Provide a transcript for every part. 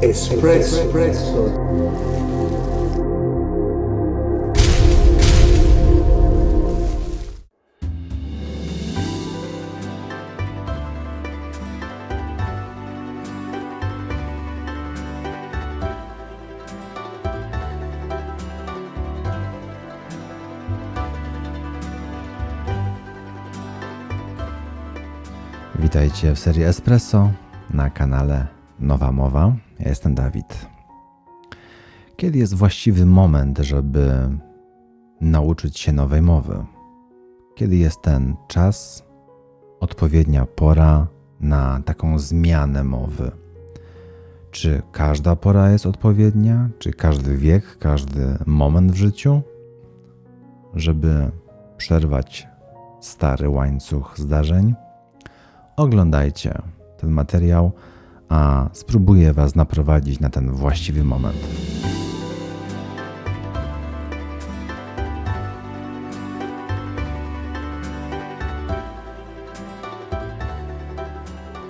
Espresso. Witajcie w serii Espresso na kanale Nowa Mowa. Ja jestem Dawid. Kiedy jest właściwy moment, żeby nauczyć się nowej mowy? Kiedy jest ten czas, odpowiednia pora na taką zmianę mowy? Czy każda pora jest odpowiednia? Czy każdy wiek, każdy moment w życiu? Żeby przerwać stary łańcuch zdarzeń? oglądajcie ten materiał, a spróbuję Was naprowadzić na ten właściwy moment.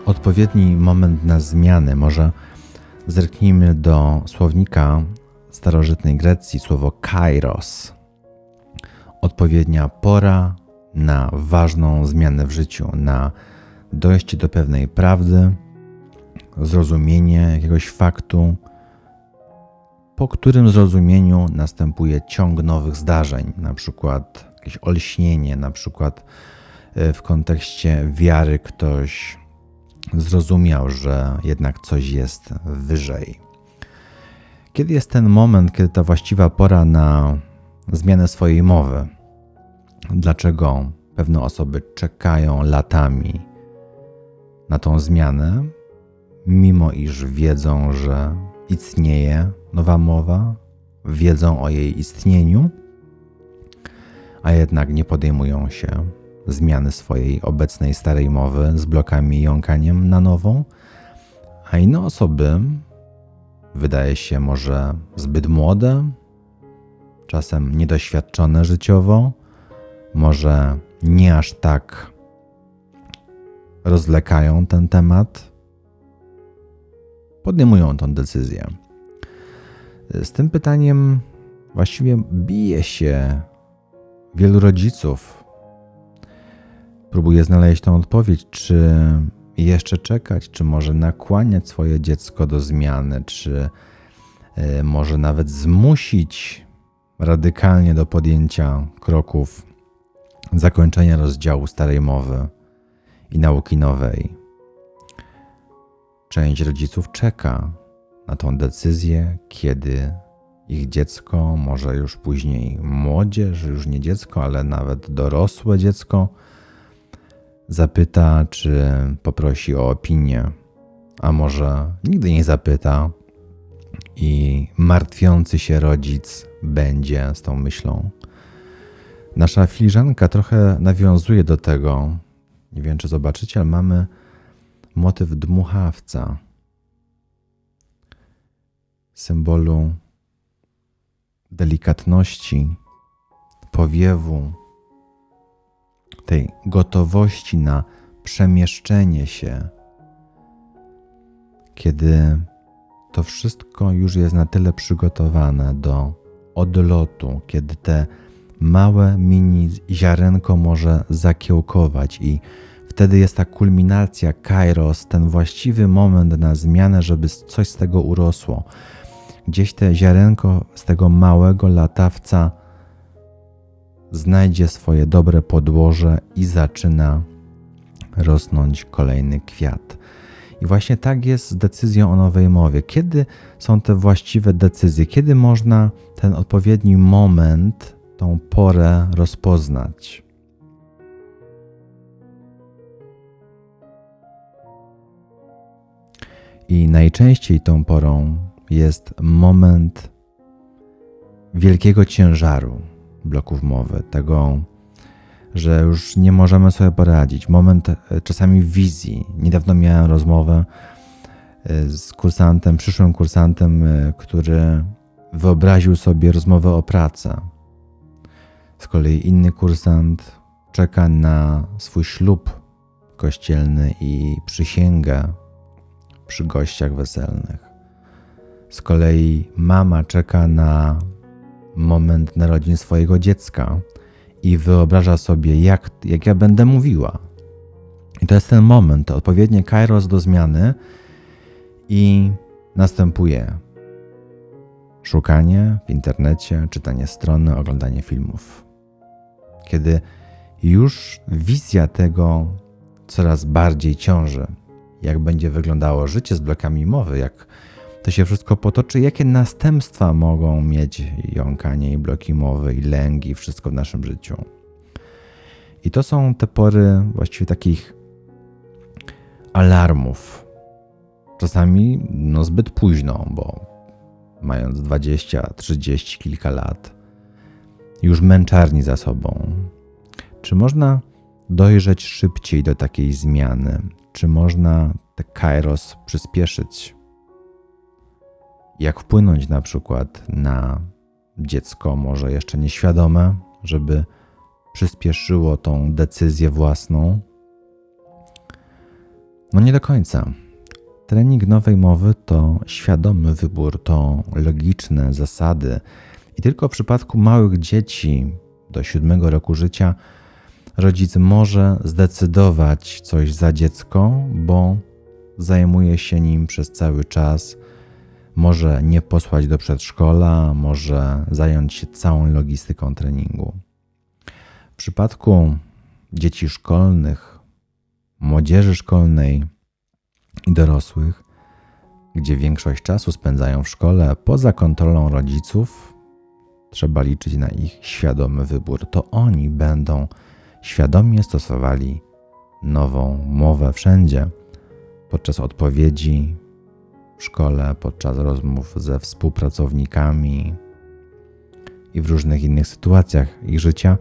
Odpowiedni moment na zmiany. Może zerknijmy do słownika starożytnej Grecji, słowo kairos. Odpowiednia pora na ważną zmianę w życiu, na dojście do pewnej prawdy, zrozumienie jakiegoś faktu, po którym zrozumieniu następuje ciąg nowych zdarzeń, na przykład jakieś olśnienie, na przykład e, w kontekście wiary ktoś zrozumiał, że jednak coś jest wyżej. Kiedy jest ten moment, kiedy ta właściwa pora na zmianę swojej mowy? Dlaczego pewne osoby czekają latami na tą zmianę, mimo iż wiedzą, że istnieje nowa mowa, wiedzą o jej istnieniu, a jednak nie podejmują się zmiany swojej obecnej starej mowy z blokami i jąkaniem na nową, a inne osoby wydaje się może zbyt młode, czasem niedoświadczone życiowo, może nie aż tak rozlekają ten temat, podejmują tą decyzję. Z tym pytaniem właściwie bije się wielu rodziców. Próbuje znaleźć tą odpowiedź, czy jeszcze czekać, czy może nakłaniać swoje dziecko do zmiany, czy e, może nawet zmusić radykalnie do podjęcia kroków zakończenia rozdziału starej mowy i nauki nowej. Część rodziców czeka na tą decyzję, kiedy ich dziecko, może już później młodzież, już nie dziecko, ale nawet dorosłe dziecko, zapyta, czy poprosi o opinię, a może nigdy nie zapyta i martwiący się rodzic będzie z tą myślą. Nasza filiżanka trochę nawiązuje do tego, nie wiem, czy zobaczycie, ale mamy motyw dmuchawca, symbolu delikatności, powiewu, tej gotowości na przemieszczenie się, kiedy to wszystko już jest na tyle przygotowane do odlotu, kiedy te małe mini ziarenko może zakiełkować i wtedy jest ta kulminacja, kairos, ten właściwy moment na zmianę, żeby coś z tego urosło. Gdzieś te ziarenko z tego małego latawca znajdzie swoje dobre podłoże i zaczyna rosnąć kolejny kwiat. I właśnie tak jest z decyzją o nowej mowie. Kiedy są te właściwe decyzje? Kiedy można ten odpowiedni moment, tą porę rozpoznać? I najczęściej tą porą jest moment wielkiego ciężaru bloków mowy, tego, że już nie możemy sobie poradzić. Moment e, czasami wizji. Niedawno miałem rozmowę e, z kursantem, przyszłym kursantem, e, który wyobraził sobie rozmowę o pracę. Z kolei inny kursant czeka na swój ślub kościelny i przysięgę przy gościach weselnych. z kolei mama czeka na moment narodzin swojego dziecka i wyobraża sobie, jak, jak ja będę mówiła. I to jest ten moment, odpowiednie kairos do zmiany i następuje szukanie w internecie, czytanie strony, oglądanie filmów. Kiedy już wizja tego coraz bardziej ciąży, jak będzie wyglądało życie z blokami mowy, jak to się wszystko potoczy, jakie następstwa mogą mieć jąkanie i bloki mowy, i lęgi, wszystko w naszym życiu. I to są te pory właściwie takich alarmów. Czasami no zbyt późno, bo mając 20, 30, kilka lat, już męczarni za sobą. Czy można dojrzeć szybciej do takiej zmiany? Czy można te kairos przyspieszyć? Jak wpłynąć na przykład na dziecko, może jeszcze nieświadome, żeby przyspieszyło tą decyzję własną? No nie do końca. Trening nowej mowy to świadomy wybór, to logiczne zasady. I tylko w przypadku małych dzieci do siódmego roku życia rodzic może zdecydować coś za dziecko, bo zajmuje się nim przez cały czas. Może nie posłać do przedszkola, może zająć się całą logistyką treningu. W przypadku dzieci szkolnych, młodzieży szkolnej i dorosłych, gdzie większość czasu spędzają w szkole poza kontrolą rodziców, trzeba liczyć na ich świadomy wybór. To oni będą świadomie stosowali nową mowę wszędzie podczas odpowiedzi w szkole, podczas rozmów ze współpracownikami i w różnych innych sytuacjach ich życia,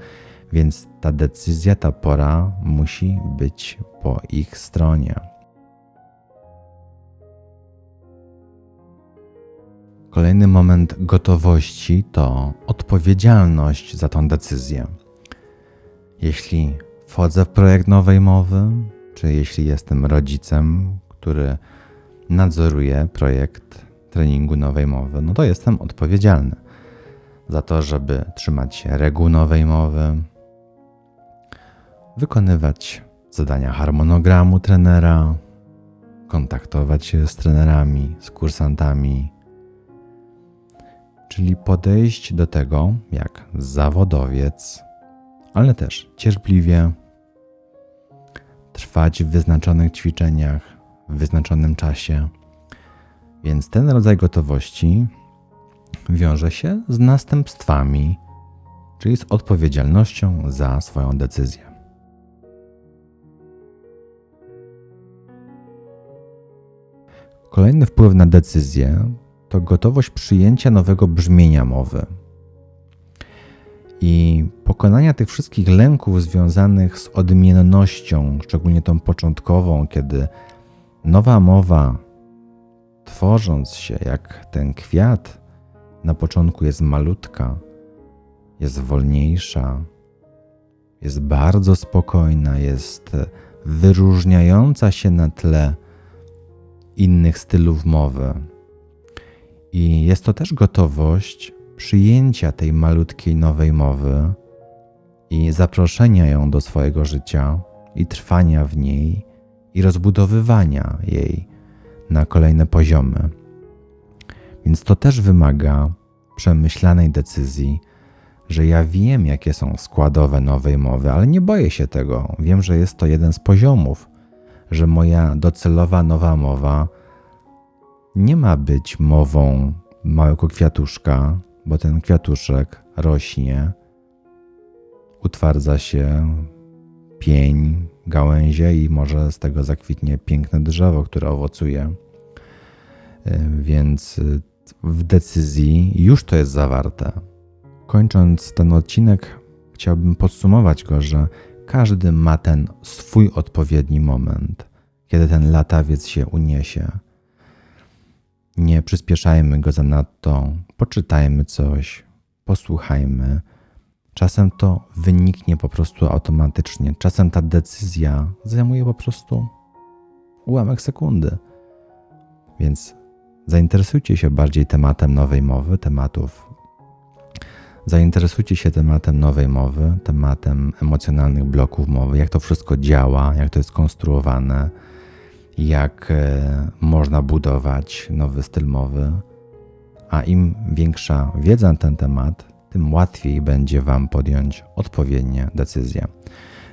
więc ta decyzja, ta pora musi być po ich stronie. Kolejny moment gotowości to odpowiedzialność za tą decyzję. Jeśli wchodzę w projekt nowej mowy, czy jeśli jestem rodzicem, który nadzoruje projekt treningu nowej mowy, no to jestem odpowiedzialny za to, żeby trzymać się reguł nowej mowy, wykonywać zadania harmonogramu trenera, kontaktować się z trenerami, z kursantami, czyli podejść do tego jak zawodowiec, ale też cierpliwie trwać w wyznaczonych ćwiczeniach, w wyznaczonym czasie. Więc ten rodzaj gotowości wiąże się z następstwami, czyli z odpowiedzialnością za swoją decyzję. Kolejny wpływ na decyzję to gotowość przyjęcia nowego brzmienia mowy i pokonania tych wszystkich lęków związanych z odmiennością, szczególnie tą początkową, kiedy nowa mowa, tworząc się jak ten kwiat, na początku jest malutka, jest wolniejsza, jest bardzo spokojna, jest wyróżniająca się na tle innych stylów mowy. I jest to też gotowość przyjęcia tej malutkiej nowej mowy i zaproszenia ją do swojego życia i trwania w niej i rozbudowywania jej na kolejne poziomy. Więc to też wymaga przemyślanej decyzji, że ja wiem, jakie są składowe nowej mowy, ale nie boję się tego. Wiem, że jest to jeden z poziomów, że moja docelowa nowa mowa nie ma być mową małego kwiatuszka, bo ten kwiatuszek rośnie, utwardza się pień, gałęzie i może z tego zakwitnie piękne drzewo, które owocuje. E, więc w decyzji już to jest zawarte. Kończąc ten odcinek, chciałbym podsumować go, że każdy ma ten swój odpowiedni moment, kiedy ten latawiec się uniesie nie przyspieszajmy go zanadto, poczytajmy coś, posłuchajmy. Czasem to wyniknie po prostu automatycznie. Czasem ta decyzja zajmuje po prostu ułamek sekundy. Więc Zainteresujcie się bardziej tematem nowej mowy, tematów. Zainteresujcie się tematem nowej mowy, tematem emocjonalnych bloków mowy, jak to wszystko działa, jak to jest konstruowane, jak e, można budować nowy styl mowy. A im większa wiedza na ten temat, tym łatwiej będzie Wam podjąć odpowiednie decyzje.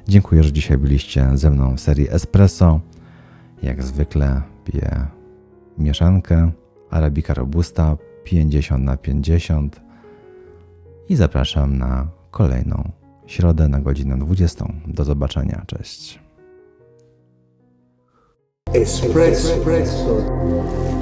Dziękuję, że dzisiaj byliście ze mną w serii Espresso. Jak zwykle piję mieszankę Arabica Robusta 50 na 50 i zapraszam na kolejną środę na godzinę 20. Do zobaczenia. Cześć. Espresso. Espresso.